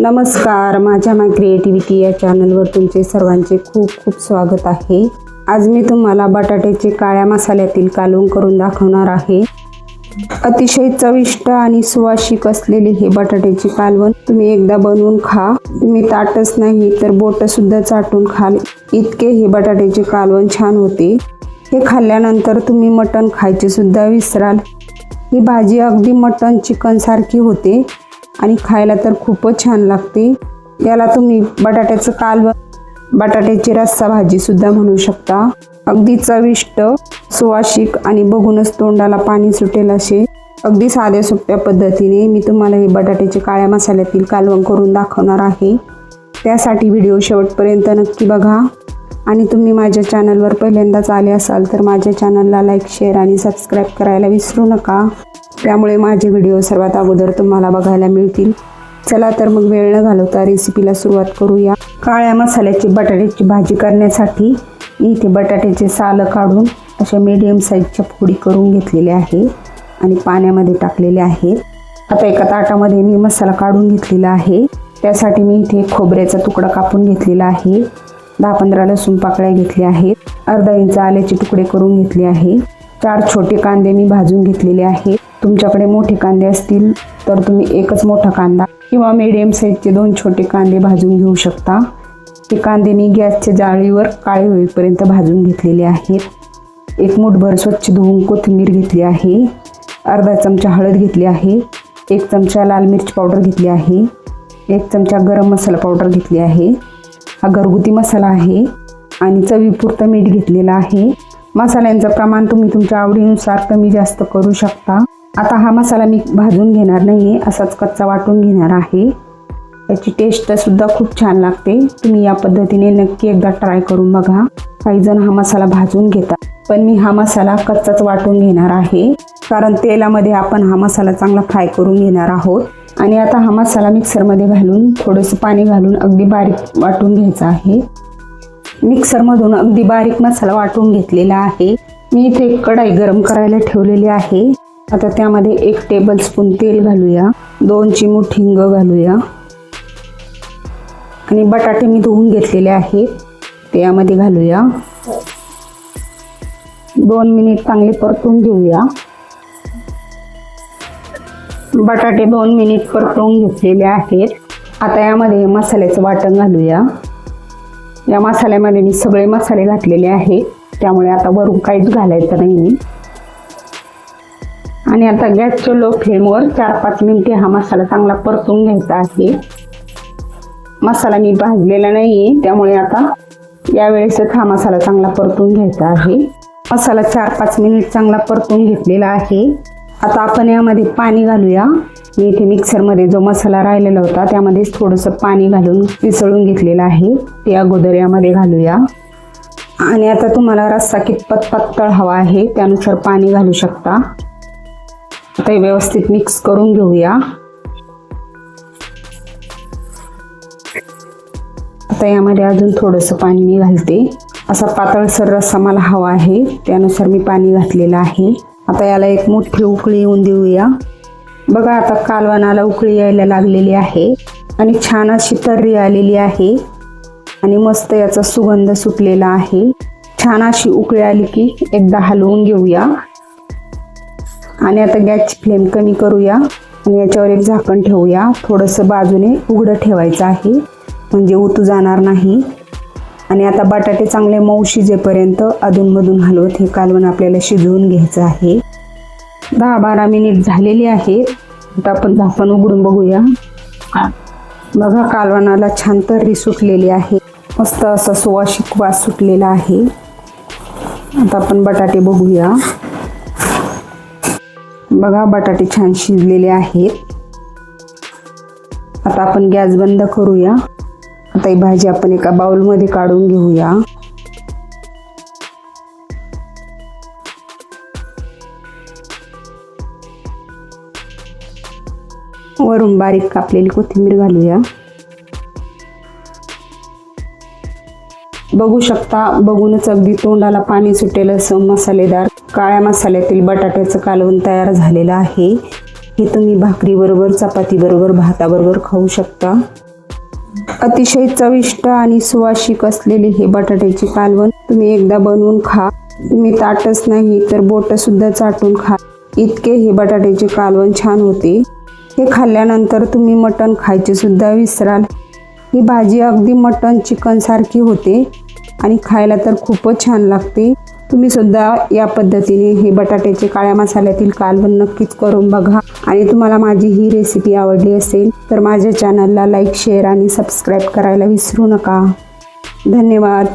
नमस्कार माझ्या माय क्रिएटिव्हिटी या चॅनलवर तुमचे सर्वांचे खूप खूप स्वागत आहे. आज मी तुम्हाला बटाट्याचे काळ्या मसाल्यातील कालवण करून दाखवणार आहे. अतिशय चविष्ट आणि सुवासिक असलेले हे बटाट्याचे कालवण तुम्ही एकदा बनवून खा. तुम्ही ताटच नाही तर बोटंसुद्धा चाटून खाल. इतके हे बटाट्याचे कालवण छान होते. हे खाल्ल्यानंतर तुम्ही मटण खायचे सुद्धा विसराल. ही भाजी अगदी मटण चिकनसारखी होते. आणि खायला तर खूपच छान लागते. याला तुम्ही बटाट्याचं कालव बटाट्याची रस्सा भाजीसुद्धा म्हणू शकता. अगदी चविष्ट सुवासिक आणि बघूनच तोंडाला पाणी सुटेल असे. अगदी साध्या सोप्या पद्धतीने मी तुम्हाला हे बटाट्याचे काळ्या मसाल्यातील कालवण करून दाखवणार आहे. त्यासाठी व्हिडिओ शेवटपर्यंत नक्की बघा. आणि तुम्ही माझ्या चॅनलवर पहिल्यांदाच आले असाल तर माझ्या चॅनलला लाईक शेअर आणि सबस्क्राईब करायला विसरू नका. त्यामुळे माझे व्हिडिओ सर्वात अगोदर तुम्हाला बघायला मिळतील. चला तर मग वेळ न घालवता रेसिपीला सुरुवात करूया. काळ्या मसाल्याची बटाट्याची भाजी करण्यासाठी मी इथे बटाट्याचे सालं काढून अशा मीडियम साईजच्या फोडी करून घेतलेले आहे आणि पाण्यामध्ये टाकलेले आहेत. आता एका ताटामध्ये मी मसाला काढून घेतलेला आहे. त्यासाठी मी इथे खोबऱ्याचा तुकडा कापून घेतलेला आहे. दहा पंधरा लसूण पाकळ्या घेतल्या आहेत. अर्धा इंच आल्याचे तुकडे करून घेतले आहे. चार छोटे कांदे मी भाजून घेतलेले आहेत. तुमच्याकडे मोठे कांदे असतील तर तुम्ही एकच मोठा कांदा किंवा मीडियम साईजचे दोन छोटे कांदे भाजून घेऊ शकता. ते कांदे मी गॅसच्या जाळीवर काळे होईपर्यंत भाजून घेतलेले आहेत. एक मुठभर स्वच्छ धुवून कोथिंबीर घेतली आहे. अर्धा चमचा हळद घेतली आहे. एक चमचा लाल मिरची पावडर घेतली आहे. एक चमचा गरम मसाला पावडर घेतली आहे. हा घरगुती मसाला आहे आणि चवीपुरतं मीठ घेतलेलं आहे. मसाल्यांचं प्रमाण तुम्ही तुमच्या आवडीनुसार कमी जास्त करू शकता. आता हा मसाला मी भाजून घेणार नाही आहे असाच कच्चा वाटून घेणार आहे. याची टेस्ट सुद्धा खूप छान लागते. तुम्ही या पद्धतीने नक्की एकदा ट्राय करून बघा. काही जण हा मसाला भाजून घेतात पण मी हा मसाला कच्चाच वाटून घेणार आहे. कारण तेलामध्ये आपण हा मसाला चांगला फ्राय करून घेणार आहोत. आणि आता हा मसाला मिक्सरमध्ये घालून थोडंसं पाणी घालून अगदी बारीक वाटून घ्यायचा आहे. मिक्सरमधून अगदी बारीक मसाला वाटून घेतलेला आहे. मी इथे एक कढाई गरम करायला ठेवलेली आहे. आता त्यामध्ये एक टेबल स्पून तेल घालूया. दोन चिमूट हिंग घालूया. आणि बटाटे मी धुवून घेतलेले आहेत. ते यामध्ये घालूया. दोन मिनिट चांगले परतून घेऊया. बटाटे दोन मिनिट परतून घेतलेले आहेत. आता यामध्ये मसाल्याचं वाटण घालूया. या मसाल्यामध्ये मी सगळे मसाले घातलेले आहेत. त्यामुळे आता वरून काहीच घालायचं नाही. आणि आता गॅसच्या लो फ्लेमवर चार पाच मिनटे हा मसाला चांगला परतून घ्यायचा आहे. मसाला मी भाजलेला नाही आहे त्यामुळे आता यावेळेसच हा मसाला चांगला परतून घ्यायचा आहे. मसाला चार पाच मिनिट चांगला परतून घेतलेला आहे. आता आपण यामध्ये पाणी घालूया. मी इथे मिक्सरमध्ये जो मसाला राहिलेला होता त्यामध्येच थोडंसं पाणी घालून मिसळून घेतलेलं आहे. ते अगोदर यामध्ये घालूया. आणि आता तुम्हाला रस्सा कितपत पत्तळ हवा आहे त्यानुसार पाणी घालू शकता. आता हे व्यवस्थित मिक्स करून घेऊया. आता यामध्ये अजून थोडंसं पाणी मी घालते. असा पातळसर रस्सा मला हवा आहे त्यानुसार मी पाणी घातलेलं आहे. आता याला एक मोठी उकळी येऊन देऊया. बघा आता कालवणाला उकळी यायला लागलेली आहे आणि छान अशी तर्री आलेली आहे आणि मस्त याचा सुगंध सुटलेला आहे. छान अशी उकळी आली की एकदा हलवून घेऊया. आणि आता गॅसची फ्लेम कमी करूया आणि याच्यावर एक झाकण ठेवूया. थोडंसं बाजूने उघडं ठेवायचं आहे. म्हणजे उतू जाणार नाही. आणि आता बटाटे चांगले मऊ शिजेपर्यंत अधूनमधून हलवत हे कालवण आपल्याला शिजवून घ्यायचं आहे. दहा बारा मिनिट झालेली आहेत. आता आपण झाकण उघडून बघूया. बघा कालवणाला छान तर्री सुटलेली आहे. मस्त असा सुवासिक वास सुटलेला आहे. आता आपण बटाटे बघूया. बघा बटाटे छान शिजलेले आहेत. आता आपण गॅस बंद करूया. आता ही भाजी आपण एका बाउलमध्ये काढून घेऊया. वरून बारीक कापलेली कोथिंबीर घालूया. बघू शकता बघूनच अगदी तोंडाला पाणी सुटेल असं मसालेदार काळ्या मसाल्यातील बटाट्याचं कालवण तयार झालेलं आहे. हे तुम्ही भाकरीबरोबर चपातीबरोबर भाताबरोबर खाऊ शकता. अतिशय चविष्ट आणि सुवासिक असलेले हे बटाट्याचे कालवण तुम्ही एकदा बनवून खा. तुम्ही ताटच नाही तर बोट सुद्धा चाटून खा. इतके हे बटाट्याचे कालवण छान होते. हे खाल्ल्यानंतर तुम्ही मटण खायचे सुद्धा विसराल. ही भाजी अगदी मटण चिकन सारखी होते. आणि खायला तर खूपच छान लागते. तुम्ही सुद्धा या पद्धतीने हे बटाट्याचे काळ्या मसाल्यातील कालवण नक्कीच करून बघा. आणि तुम्हाला माझी ही रेसिपी आवडली असेल तर माझ्या चॅनलला लाईक शेअर आणि सबस्क्राईब करायला विसरू नका. धन्यवाद.